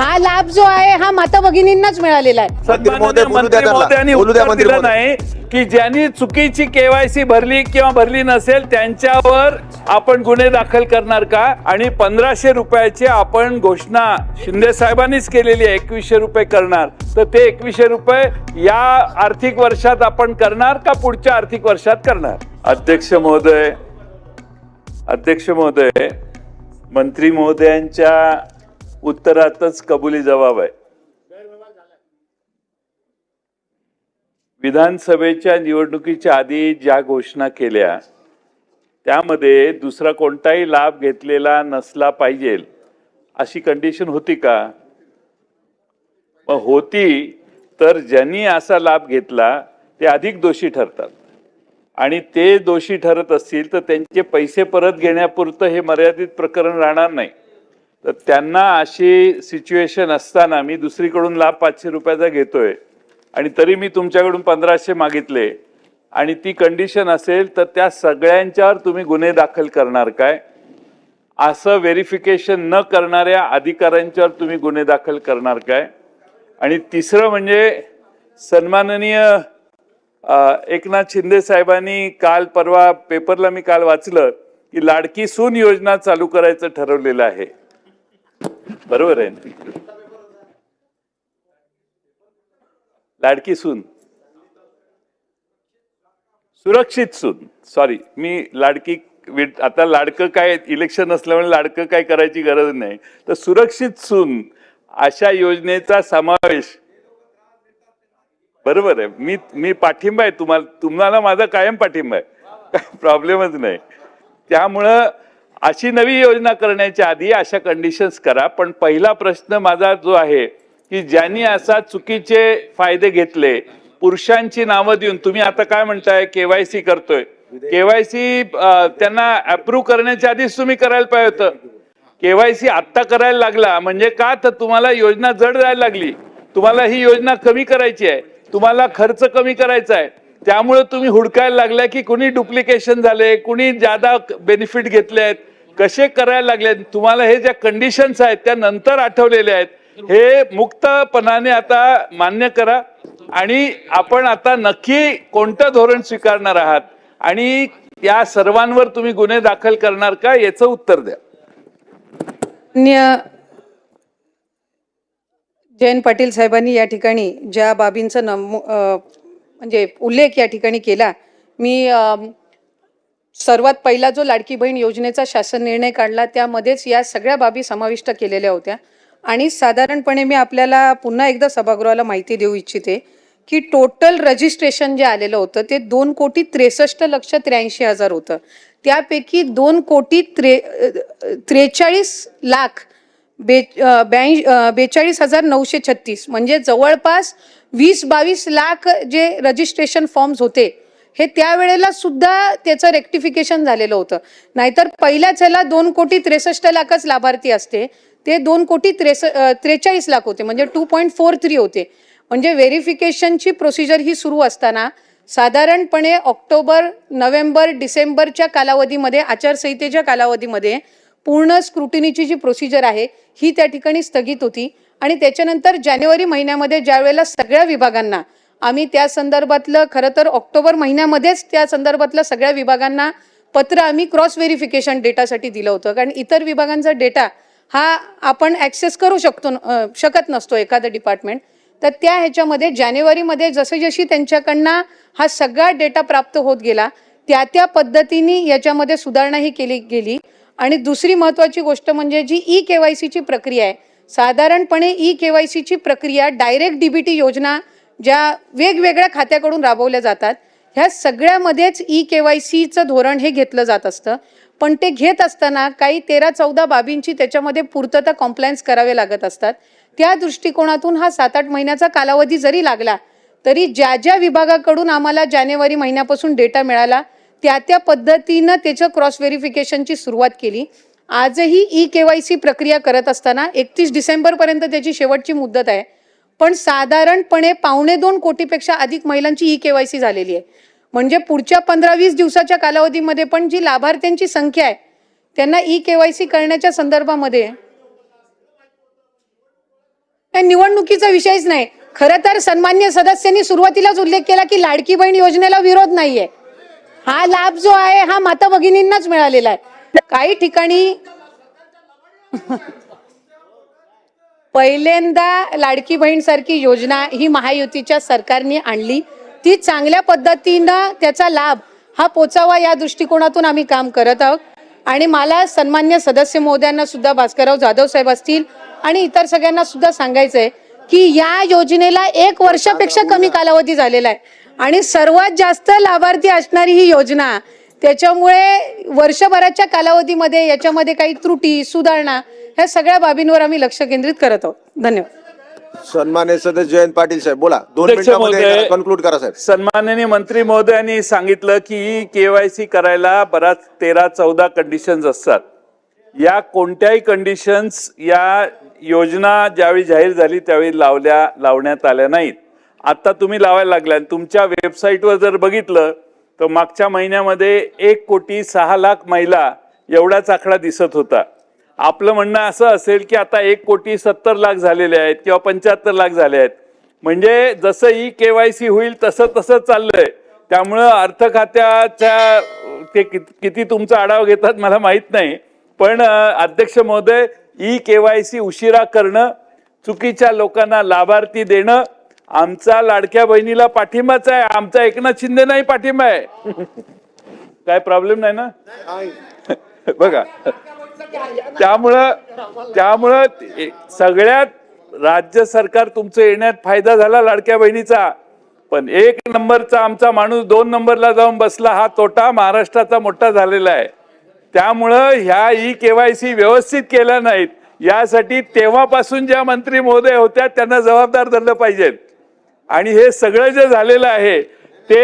हा लाभ जो आहे हा माता भगिनींनाच मिळालेला आहे मंत्री महोदय, सन्माननीय बोलू द्या मंत्री त्यांना. महोदयांनी बोलू द्या उत्तर मंत्री दिलं महोदय. नाही की ज्यांनी चुकीची केवायसी भरली किंवा भरली नसेल त्यांच्यावर आपण गुन्हे दाखल करणार का आणि पंधराशे रुपयाची आपण घोषणा शिंदे साहेबांनीच केलेली आहे एकवीसशे रुपये करणार तर ते एकवीसशे रुपये या आर्थिक वर्षात आपण करणार का पुढच्या आर्थिक वर्षात करणार अध्यक्ष महोदय अध्यक्ष महोदय मंत्री महोदयांच्या उत्तरातच कबुली जबाब आहे. विधानसभेच्या निवडणुकीच्या आधी ज्या घोषणा केल्या त्यामध्ये दुसरा कोणताही लाभ घेतलेला नसला पाहिजे अशी कंडिशन होती का? मग होती तर ज्यांनी असा लाभ घेतला ते अधिक दोषी ठरतात. आणि ते दोषी ठरत असतील तर त्यांचे पैसे परत घेण्यापुरतं हे मर्यादित प्रकरण राहणार नाही. तर त्यांना अशी सिच्युएशन असताना मी दुसरीकडून लाभ पाचशे रुपयाचा घेतोय. आणि तरी मी तुमच्याकडून पंधराशे मागितले. आणि ती कंडिशन असेल तर त्या सगळ्यांच्यावर तुम्ही गुन्हे दाखल करणार काय? असं व्हेरिफिकेशन न करणाऱ्या अधिकाऱ्यांच्यावर तुम्ही गुन्हे दाखल करणार काय? आणि तिसरं म्हणजे सन्माननीय एकनाथ शिंदे साहेबांनी काल परवा पेपरला मी काल वाचलं की लाडकी सून योजना चालू करायचं ठरवलेलं आहे. बरोबर आहे. ना? लाडकी सून. सुरक्षित सून. सॉरी मी लाडकी आता लाडकं काय इलेक्शन असल्यामुळे लाडकं काय करायची गरज नाही. तर सुरक्षित सून अशा योजनेचा समावेश बरोबर आहे. मी मी पाठिंबा आहे तुम्हाला तुम्हाला माझा कायम पाठिंबा आहे. काय प्रॉब्लेमच नाही. त्यामुळं अशी नवी योजना करण्याच्या आधी अशा कंडिशन्स करा. पण पहिला प्रश्न माझा जो आहे की ज्यांनी असा चुकीचे फायदे घेतले पुरुषांची नावं देऊन तुम्ही आता काय म्हणताय? केवायसी करतोय. केवायसी त्यांना अप्रूव्ह करण्याच्या आधीच तुम्ही करायला पाहिजे होतं. केवायसी आत्ता करायला लागला म्हणजे का तर तुम्हाला योजना जड जायला लागली. तुम्हाला ही योजना कमी करायची आहे. तुम्हाला खर्च कमी करायचा आहे. त्यामुळे तुम्ही हुडकायला लागलाय की कुणी डुप्लिकेशन झाले कुणी ज्यादा बेनिफिट घेतले आहेत कसे करायला लागले तुम्हाला हे ज्या कंडिशन्स आहेत त्या नंतर आठवलेल्या आहेत. हे मुक्तपणाने आता मान्य करा. आणि आपण आता नक्की कोणतं धोरण स्वीकारणार आहात? आणि या सर्वांवर तुम्ही गुन्हे दाखल करणार का? याचं उत्तर द्या. जयंत पाटील साहेबांनी या ठिकाणी ज्या बाबींचा नम म्हणजे उल्लेख या ठिकाणी केला मी अ, सर्वात पहिला जो लाडकी बहीण योजनेचा शासन निर्णय काढला त्यामध्येच या सगळ्या बाबी समाविष्ट केलेल्या होत्या. आणि साधारणपणे मी आपल्याला पुन्हा एकदा सभागृहाला माहिती देऊ इच्छिते की टोटल रजिस्ट्रेशन जे आलेलं होतं ते दोन कोटी त्रेसष्ट लक्ष त्र्याऐंशी हजार होतं. त्यापैकी दोन कोटी त्रे त्रेचाळीस लाख बे अ, ब्याऐंशी बेचाळीस हजार नऊशे छत्तीस म्हणजे जवळपास वीस बावीस लाख जे रजिस्ट्रेशन फॉर्म्स होते हे त्यावेळेला सुद्धा त्याचं रेक्टिफिकेशन झालेलं होतं. नाहीतर पहिल्याच ह्याला दोन कोटी त्रेसष्ट लाखच लाभार्थी असते. ते दोन कोटी त्रेस त्रेचाळीस लाख होते. म्हणजे टू पॉईंट फोर थ्री होते. म्हणजे व्हेरिफिकेशनची प्रोसिजर ही सुरू असताना साधारणपणे ऑक्टोबर नोव्हेंबर डिसेंबरच्या कालावधीमध्ये आचारसंहितेच्या कालावधीमध्ये पूर्ण स्क्रुटिनीची जी प्रोसिजर आहे ही त्या ठिकाणी स्थगित होती. आणि त्याच्यानंतर जानेवारी महिन्यामध्ये ज्या वेळेला सगळ्या विभागांना आम्ही त्या संदर्भातलं खरं तर ऑक्टोबर महिन्यामध्येच त्या संदर्भातलं सगळ्या विभागांना पत्र आम्ही क्रॉस व्हेरिफिकेशन डेटासाठी दिलं होतं. कारण इतर विभागांचा डेटा हा आपण ॲक्सेस करू शकतो न- शकत नसतो एखादं डिपार्टमेंट. तर त्या ह्याच्यामध्ये जानेवारीमध्ये जसं जशी त्यांच्याकडनं हा सगळा डेटा प्राप्त होत गेला त्या त्या पद्धतीने याच्यामध्ये सुधारणाही केली गेली. आणि दुसरी महत्त्वाची गोष्ट म्हणजे जी ई के वाय सीची प्रक्रिया आहे साधारणपणे ई के वाय सीची प्रक्रिया डायरेक्ट डीबीटी योजना ज्या वेगवेगळ्या खात्याकडून राबवल्या जातात ह्या सगळ्यामध्येच ई के वाय सीचं धोरण हे घेतलं जात असतं. पण ते घेत असताना काही तेरा चौदा बाबींची त्याच्यामध्ये पूर्तता कॉम्प्लायन्स करावे लागत असतात. त्या दृष्टिकोनातून हा सात आठ महिन्याचा कालावधी जरी लागला तरी ज्या ज्या विभागाकडून आम्हाला जानेवारी महिन्यापासून डेटा मिळाला त्या त्या पद्धतीनं त्याचं क्रॉस व्हेरिफिकेशनची सुरुवात केली. आजही ई के वाय सी प्रक्रिया करत असताना एकतीस डिसेंबरपर्यंत त्याची शेवटची मुदत आहे. पण साधारणपणे पावणे दोन कोटीपेक्षा अधिक महिलांची ई के वाय सी झालेली आहे. म्हणजे पुढच्या पंधरा वीस दिवसाच्या कालावधीमध्ये पण जी लाभार्थ्यांची संख्या आहे त्यांना ई के वाय सी करण्याच्या संदर्भामध्ये निवडणुकीचा विषयच नाही. खरं तर सन्मान्य सदस्यांनी सुरुवातीलाच उल्लेख केला की लाडकी बहीण योजनेला विरोध नाहीये. हा लाभ जो आहे हा माता भगिनींनाच मिळालेला आहे. काही ठिकाणी पहिल्यांदा लाडकी बहीण सारखी योजना ही महायुतीच्या सरकारने आणली. ती चांगल्या पद्धतीनं त्याचा लाभ हा पोचावा या दृष्टिकोनातून आम्ही काम करत आहोत. आणि मला सन्मान्य सदस्य महोदयांना सुद्धा भास्करराव जाधव साहेब असतील आणि इतर सगळ्यांना सुद्धा सांगायचंय की या योजनेला एक वर्षापेक्षा कमी कालावधी झालेला आहे. आणि सर्वात जास्त लाभार्थी असणारी ही योजना त्याच्यामुळे वर्षभराच्या कालावधीमध्ये याच्यामध्ये काही त्रुटी सुधारणा ह्या सगळ्या बाबींवर आम्ही लक्ष केंद्रित करत आहोत. धन्यवाद. सन्मान्य सदस्य जयंत पाटील साहेब बोला. दोन अध्यक्ष मिनिटांमध्ये महोदय, कन्क्लूड करा साहेब. सन्माननीय मंत्री महोदयांनी सांगितलं की केवायसी करायला बराच तेरा चौदा कंडिशन्स असतात. या कोणत्याही कंडिशन्स या योजना ज्यावेळी जाहीर झाली त्यावेळी लावल्या लावण्यात आल्या नाहीत. आता तुम्ही लावायला लागल्या आणि तुमच्या वेबसाईटवर जर बघितलं तर मागच्या महिन्यामध्ये एक कोटी सहा लाख महिला एवढाच आकडा दिसत होता. आपलं म्हणणं असं असेल की आता एक कोटी सत्तर लाख झालेले आहेत किंवा पंच्याहत्तर लाख झाले आहेत. म्हणजे जसं ई के वाय सी होईल तसं तसं चाललंय. त्यामुळं अर्थ खात्याच्या ते कित- किती तुमचा आढावा घेतात मला माहीत नाही. पण अध्यक्ष महोदय ई के वाय सी उशिरा करणं चुकीच्या लोकांना लाभार्थी देणं आमचा लाडक्या बहिणीला पाठिंबाच आहे. आमचा एकनाथ शिंदे नाही पाठिंबा आहे. काय प्रॉब्लेम नाही ना? बघा. त्यामुळं त्यामुळं सगळ्यात राज्य सरकार तुमचं येण्यात फायदा झाला लाडक्या बहिणीचा. पण एक नंबरचा आमचा माणूस दोन नंबरला जाऊन बसला हा तोटा महाराष्ट्राचा मोठा झालेला आहे. त्यामुळं ह्या ई केवायसी व्यवस्थित केल्या नाहीत. यासाठी तेव्हापासून ज्या मंत्री महोदय होत्या त्यांना जबाबदार धरलं पाहिजेत. आणि हे सगळं जे झालेलं आहे ते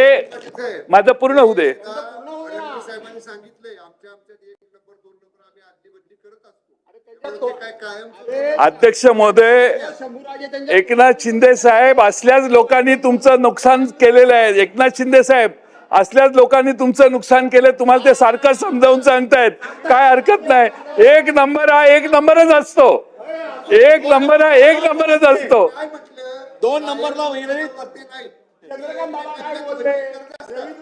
माझं पूर्ण होऊ दे. साहेबांनी सांगितलंय. आमच्या आमच्यात एक नंबर दोन नंबर आम्ही आदली बदली करत असतो. त्यामुळे ते काय कायम अध्यक्ष महोदय एकनाथ शिंदे साहेब असल्याच लोकांनी तुमचं नुकसान केलेलं आहे. एकनाथ शिंदे साहेब असल्याच लोकांनी तुमचं नुकसान केलं. तुम्हाला ते सारखं समजावून सांगतायत. काय हरकत नाही. एक नंबर हा एक नंबरच असतो. एक नंबर हा एक नंबरच असतो. दोन नंबरला विहिरीत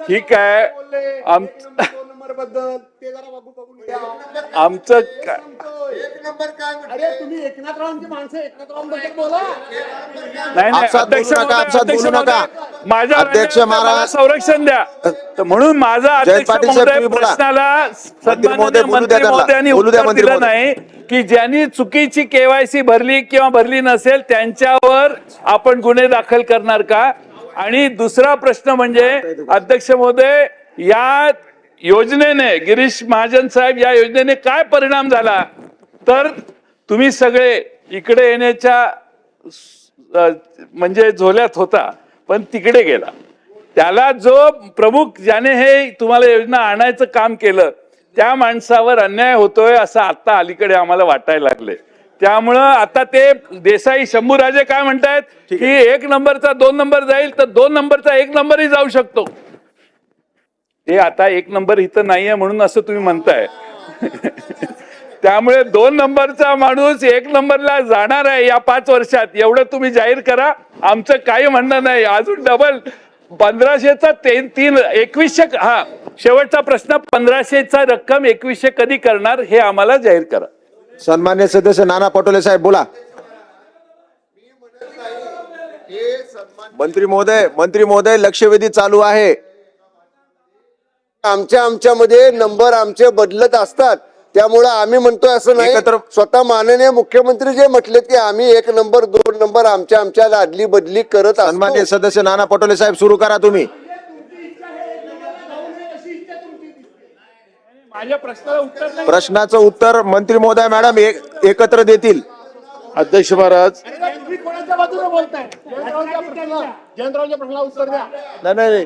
ठीक आहे आमचं का- एक नंबर काय अरे म्हटलं तुम्ही एकनाथरावांची माणसं एकनाथरावांबद्दल बोला नाही नाही आपसात अध्यक्ष बोलू नका, महोदय, आपसात अध्यक्ष बोलू नका. महोदय, माझ्या अध्यक्ष महाराज- संरक्षण द्या तर म्हणून माझा. प्रश्नाला दिलं. नाही की ज्यांनी चुकीची केवायसी भरली किंवा भरली नसेल त्यांच्यावर आपण गुन्हे दाखल करणार का आणि दुसरा प्रश्न म्हणजे अध्यक्ष महोदय या योजनेने गिरीश महाजन साहेब या योजनेने काय परिणाम झाला? तर तुम्ही सगळे इकडे येण्याच्या म्हणजे झोल्यात होता पण तिकडे गेला. त्याला जो प्रमुख ज्याने हे तुम्हाला योजना आणायचं काम केलं त्या माणसावर अन्याय होतोय असं आता अलीकडे आम्हाला वाटायला लागले त्यामुळं आता ते देसाई शंभूराजे काय म्हणतायत की एक नंबरचा दोन नंबर जाईल तर दोन नंबरचा एक नंबरही जाऊ शकतो. ते आता एक नंबर इथं नाहीये म्हणून असं तुम्ही म्हणताय. त्यामुळे दोन नंबरचा माणूस एक नंबरला जाणार आहे या पाच वर्षात. एवढं तुम्ही जाहीर करा. आमचं काही म्हणणं नाही. अजून डबल पंधराशेचा ते तीन एकवीसशे हा शेवटचा प्रश्न पंधराशेचा रक्कम एकवीसशे कधी करणार हे आम्हाला जाहीर करा. सन्मान्य सदस्य नाना पटोले साहेब बोला. मंत्री महोदय मंत्री महोदय लक्षवेधी चालू आहे. आमच्या आमच्यामध्ये नंबर आमचे बदलत असतात. त्यामुळे आम्ही म्हणतोय असं नाही एकत्र- स्वतः माननीय मुख्यमंत्री जे म्हटलेत की आम्ही एक नंबर दोन नंबर आमच्या आमच्या आदली बदली करत सन्मान्य असतो सदस्य नाना पटोले साहेब सुरू करा तुम्ही माझ्या प्रश्नाला उत्तर प्रश्नाचं उत्तर मंत्री महोदय मॅडम एक- एकत्र देतील. अध्यक्ष महाराज. तुम्ही कोणाच्या बाजूने बोलताय? जयंतरावांच्या प्रश्नाला जयंतरावांच्या प्रश्नाला उत्तर द्या. नाही नाही.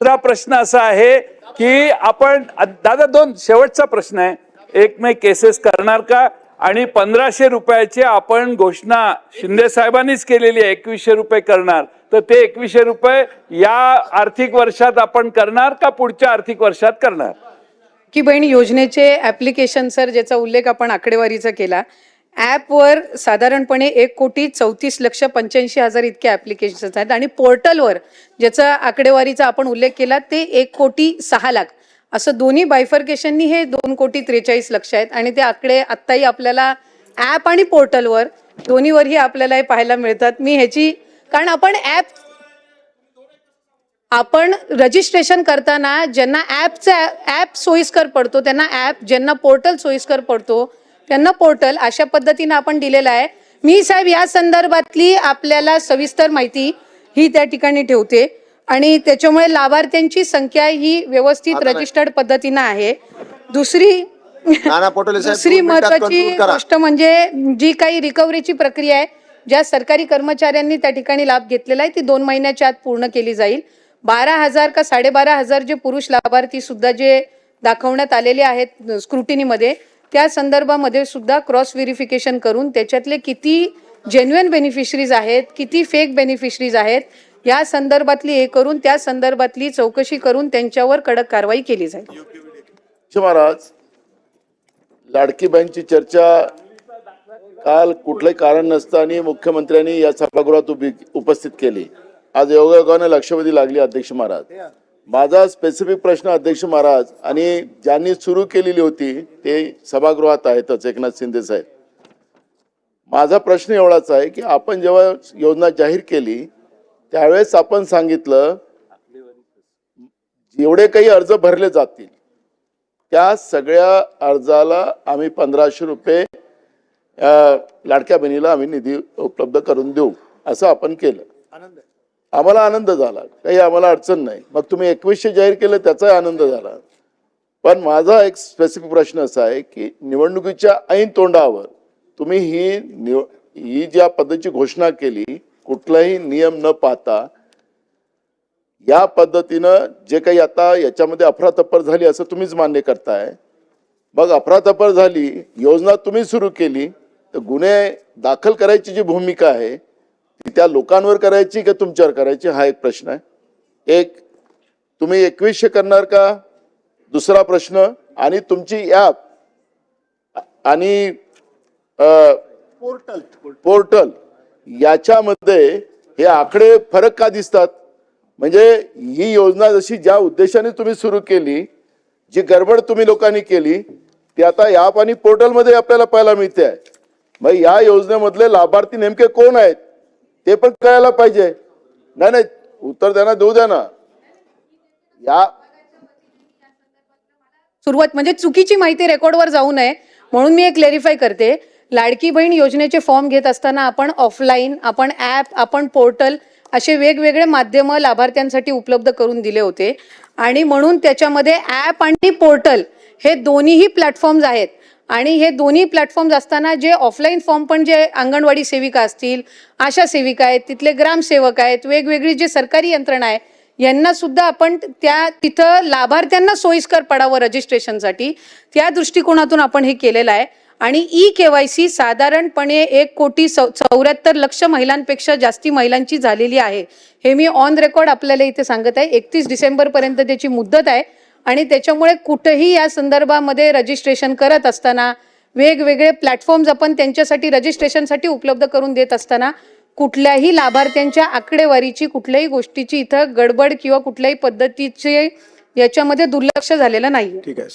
दुसरा प्रश्न असा आहे की आपण दादा दोन शेवटचा प्रश्न आहे. एक मे केसेस करणार का? आणि पंधराशे रुपयाची आपण घोषणा शिंदे साहेबांनीच केलेली आहे एकवीसशे रुपये करणार. तर ते एकवीसशे रुपये या आर्थिक वर्षात आपण करणार का पुढच्या आर्थिक वर्षात करणार? की बहीण योजनेचे ॲप्लिकेशन सर ज्याचा उल्लेख आपण आकडेवारीचा केला ॲपवर साधारणपणे एक कोटी चौतीस लक्ष पंच्याऐंशी हजार इतके ॲप्लिकेशन्स आहेत आणि पोर्टलवर ज्याचा आकडेवारीचा आपण उल्लेख केला ते एक कोटी सहा लाख. असं दोन्ही बायफर्केशननी हे दोन कोटी त्रेचाळीस लक्ष आहेत. आणि ते आकडे आत्ताही आपल्याला ॲप आणि पोर्टलवर दोन्हीवरही आपल्याला हे पाहायला मिळतात. मी ह्याची कारण आपण ॲप आपण रजिस्ट्रेशन करताना ज्यांना ॲपचा ॲप सोयीस्कर पडतो त्यांना ॲप ज्यांना पोर्टल सोयीस्कर पडतो त्यांना पोर्टल अशा पद्धतीनं आपण दिलेलं आहे. मी साहेब या संदर्भातली आपल्याला सविस्तर माहिती ही त्या ठिकाणी ठेवते. आणि त्याच्यामुळे लाभार्थ्यांची संख्या ही व्यवस्थित रजिस्टर्ड पद्धतीनं आहे. दुसरी दुसरी महत्वाची. गोष्ट म्हणजे जी काही रिकव्हरीची प्रक्रिया आहे ज्या सरकारी कर्मचाऱ्यांनी त्या ठिकाणी लाभ घेतलेला आहे ती दोन महिन्याच्या आत पूर्ण केली जाईल. बारा हजार का साडेबारा हजार जे पुरुष लाभार्थी सुद्धा जे दाखवण्यात आलेले आहेत स्क्रुटिनीमध्ये त्या संदर्भामध्ये सुद्धा क्रॉस व्हेरिफिकेशन करून त्याच्यातले किती जेन्युअन बेनिफिशरीज आहेत किती फेक बेनिफिशरीज आहेत या संदर्भातली हे करून त्या संदर्भातली चौकशी करून त्यांच्यावर कडक कारवाई केली जाईल. महाराज लाडकी चर्चा काल कुठलंही कारण नसताना मुख्यमंत्र्यांनी या सभागृहात उभी उपस्थित केली. आज योगायोगाने लक्षवेधी लागली अध्यक्ष महाराज. माझा स्पेसिफिक प्रश्न अध्यक्ष महाराज आणि ज्यांनी सुरू केलेली होती ते सभागृहात आहेतच एकनाथ शिंदे साहेब. माझा प्रश्न एवढाच आहे की आपण जेव्हा योजना जाहीर केली त्यावेळेस आपण सांगितलं जेवढे काही अर्ज भरले जातील त्या सगळ्या अर्जाला आम्ही पंधराशे रुपये लाडक्या बहिणीला आम्ही निधी उपलब्ध करून देऊ असं आपण केलं. आम्हाला आनंद झाला. काही आम्हाला अडचण नाही. मग तुम्ही एकवीसशे जाहीर केलं त्याचाही आनंद झाला. पण माझा एक स्पेसिफिक प्रश्न असा आहे की निवडणुकीच्या ऐन तोंडावर तुम्ही ही निव ही ज्या पद्धतीची घोषणा केली कुठलाही नियम न पाहता या पद्धतीनं जे काही आता याच्यामध्ये अफरातफर झाली असं तुम्हीच मान्य करताय. मग अफरातफर झाली योजना तुम्ही सुरू केली तर गुन्हे दाखल करायची जी भूमिका आहे ती त्या लोकांवर करायची का तुमच्यावर करायची हा एक प्रश्न आहे. एक तुम्ही एकवीसशे करणार का? दुसरा प्रश्न आणि तुमची ॲप आणि पोर्टल पोर्टल याच्यामध्ये हे आकडे फरक का दिसतात? म्हणजे ही योजना जशी ज्या उद्देशाने तुम्ही सुरू केली जी गडबड तुम्ही लोकांनी केली ती आता या आणि पोर्टलमध्ये आपल्याला पाहायला मिळते आहे. मग या योजनेमधले लाभार्थी नेमके कोण आहेत ते पण कळायला पाहिजे. नाही नाही उत्तर द्या ना देऊ द्या ना. या सुरुवात म्हणजे चुकीची माहिती रेकॉर्डवर जाऊ नये म्हणून मी एक क्लेरिफाय करते. लाडकी बहीण योजनेचे फॉर्म घेत असताना आपण ऑफलाईन आपण ॲप आपण पोर्टल असे वेगवेगळे माध्यमं लाभार्थ्यांसाठी उपलब्ध करून दिले होते. आणि म्हणून त्याच्यामध्ये ॲप आणि पोर्टल हे दोन्हीही प्लॅटफॉर्म्स आहेत. आणि हे दोन्ही प्लॅटफॉर्म्स असताना जे ऑफलाईन फॉर्म पण जे अंगणवाडी सेविका असतील आशा सेविका आहेत तिथले ग्रामसेवक आहेत वेगवेगळी जे सरकारी यंत्रणा आहे यांना सुद्धा आपण त्या तिथं लाभार्थ्यांना सोयीस्कर पडावं रजिस्ट्रेशनसाठी. त्या दृष्टिकोनातून आपण हे केलेलं आहे. आणि ई के वाय सी साधारणपणे एक कोटी चौ चौऱ्याहत्तर लक्ष महिलांपेक्षा जास्ती महिलांची झालेली आहे. हे मी ऑन रेकॉर्ड आपल्याला इथे सांगत आहे. एकतीस डिसेंबरपर्यंत त्याची मुदत आहे आणि त्याच्यामुळे कुठेही या संदर्भामध्ये रजिस्ट्रेशन करत असताना वेगवेगळे प्लॅटफॉर्म्स आपण त्यांच्यासाठी रजिस्ट्रेशनसाठी उपलब्ध करून देत असताना कुठल्याही लाभार्थ्यांच्या आकडेवारीची कुठल्याही गोष्टीची इथं गडबड किंवा कुठल्याही पद्धतीचे याच्यामध्ये दुर्लक्ष झालेलं नाही ठीक आहे.